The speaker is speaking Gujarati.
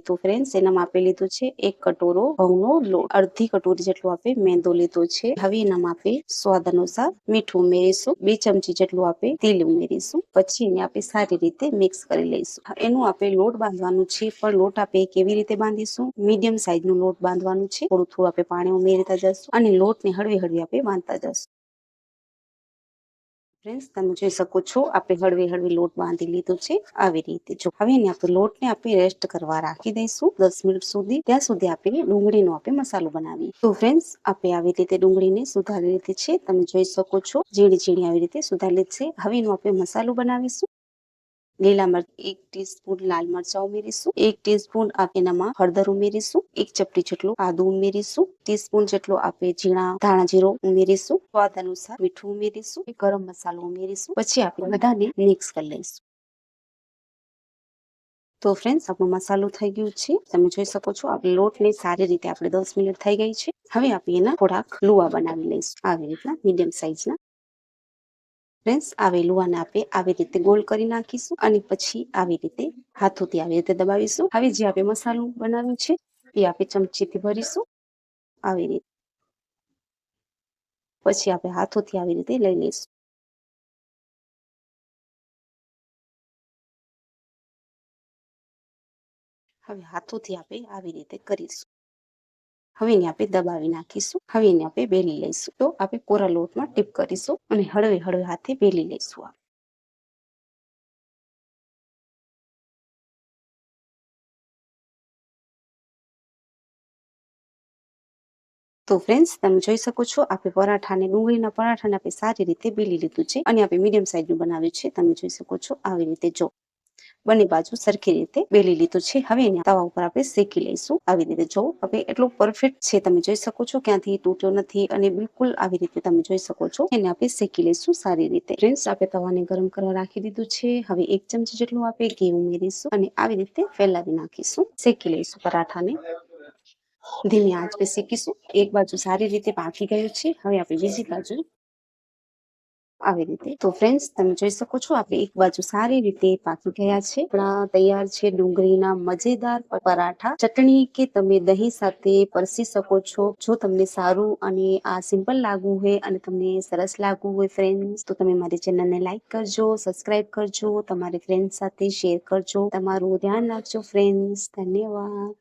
તો ફ્રેન્ડ્સ એનામાં આપે લીધું છે એક કટોરો ઘઉંનો લોટ. અડધી કટોરી જેટલું આપે મેંદો લીધો છે. હવે એનામાં આપે સ્વાદ અનુસાર મીઠું ઉમેરીશું. બે ચમચી જેટલું આપે તેલ ઉમેરીશું. પછી એને આપણે સારી રીતે મિક્સ કરી લઈશું. એનું આપણે લોટ બાંધવાનું છે, પણ લોટ આપણે કેવી રીતે બાંધીશું? મીડિયમ સાઈઝનું લોટ બાંધવાનું છે. થોડું થોડું આપણે પાણી ઉમેરતા જશું અને લોટને હળવી હળવી આપણે બાંધતા જશું. ફ્રેન્ડ્સ તમે જોઈ શકો છો, આપણે હળવી હળવી લોટ બાંધી લીધો છે. આવી રીતે જો હવે એને આપણે લોટને આપણે રેસ્ટ કરવા રાખી દઈશું દસ મિનિટ સુધી. ત્યાં સુધી આપણે ડુંગળીનો આપણે મસાલો બનાવીએ. તો ફ્રેન્ડ્સ આપણે આવી રીતે ડુંગળીને સુધારી લીધી છે. તમે જોઈ શકો છો ઝીણી ઝીણી આવી રીતે સુધારી છે. હવે એનો આપણે મસાલો બનાવીશું. લીલા મરચ, એક ટીસ્પૂન લાલ મરચા ઉમેરીશું, એક ટીસ્પૂન એનામાં હળદર ઉમેરીશું, એક ચપટી જેટલું આદુ ઉમેરીશું, ટીસ્પૂન જેટલો આપણે ઝીણા ધાણા જીરો ઉમેરીશું, સ્વાદ અનુસાર મીઠું ઉમેરીશું ગરમ મસાલો ઉમેરીશું, પછી આપણે બધાને મિક્સ કરી લઈશું. તો ફ્રેન્ડ્સ આપણો મસાલો થઈ ગયું છે. તમે જોઈ શકો છો, આપણે લોટને સારી રીતે આપણે દસ મિનિટ થઈ ગઈ છે. હવે આપણે એના થોડાક લુવા બનાવી લઈશું. આવી રીતના મીડિયમ સાઈઝના ફ્રેન્ડ્સ આવી લુવાને આપણે આવી રીતે ગોલ કરી નાખીશું અને પછી આવી રીતે હાથોથી આવી રીતે દબાવીશું. હવે જે આપણે મસાલો બનાવ્યું છે, એ આપણે ચમચીથી ભરીશું. આવી રીતે. પછી આપણે હાથોથી આવી રીતે લઈ લઈશું. હવે હાથોથી આપણે આવી રીતે કરીશું. હવે આપણે દબાવી નાખીશું. હવે આપણે બેલી લઈશું. તો આપણે કોરા લોટમાં ટીપ કરીશું અને હળવે હળવે હાથે બેલી લઈશું તો ફ્રેન્ડ્સ તમે જોઈ શકો છો આપણે પરાઠાને, ડુંગળીના પરાઠાને આપણે સારી રીતે બેલી લીધું છે અને આપણે મીડિયમ સાઈઝનું બનાવ્યું છે. તમે જોઈ શકો છો, આવી રીતે જો. બંને બાજુ સરખી રીતે વેલી લીધું છે. હવે એને તવા ઉપર આપણે શેકી લઈશું. આવી રીતે જો હવે એટલું પરફેક્ટ છે તમે જોઈ શકો છો. ક્યાંથી તૂટ્યો નથી અને બિલકુલ આવી રીતે તમે જોઈ શકો છો. એને આપણે શેકી લઈશું સારી રીતે. ફ્રેન્ડ્સ, આપણે તવાને ગરમ કરવા રાખી દીધું છે. હવે એક ચમચી જેટલું આપણે ઘી ઉમેરીશું અને આવી રીતે ફેલાવી નાખીશું. શેકી લઈશું પરાઠાને. ધીમી આંચ પે શેકીશું. એક બાજુ સારી રીતે પાકી ગયું છે. હવે આપણે બીજી બાજુ આવી રીતે. તો ફ્રેન્ડ્સ તમે જોઈ શકો છો, આપણે એક બાજુ સારી રીતે પાકી ગયા છે. આપણા તૈયાર છે ડુંગળીના મજેદાર પરાઠા. ચટણી કે તમે દહીં સાથે પરસી શકો છો. જો તમને સારું અને આ સિમ્પલ લાગવું હોય અને તમને સરસ લાગવું હોય ફ્રેન્ડ્સ તો તમે મારી ચેનલને લાઈક કરજો સબસ્ક્રાઇબ કરજો, તમારી ફ્રેન્ડ સાથે શેર કરજો. તમારું ધ્યાન રાખજો ફ્રેન્ડ્સ ધન્યવાદ.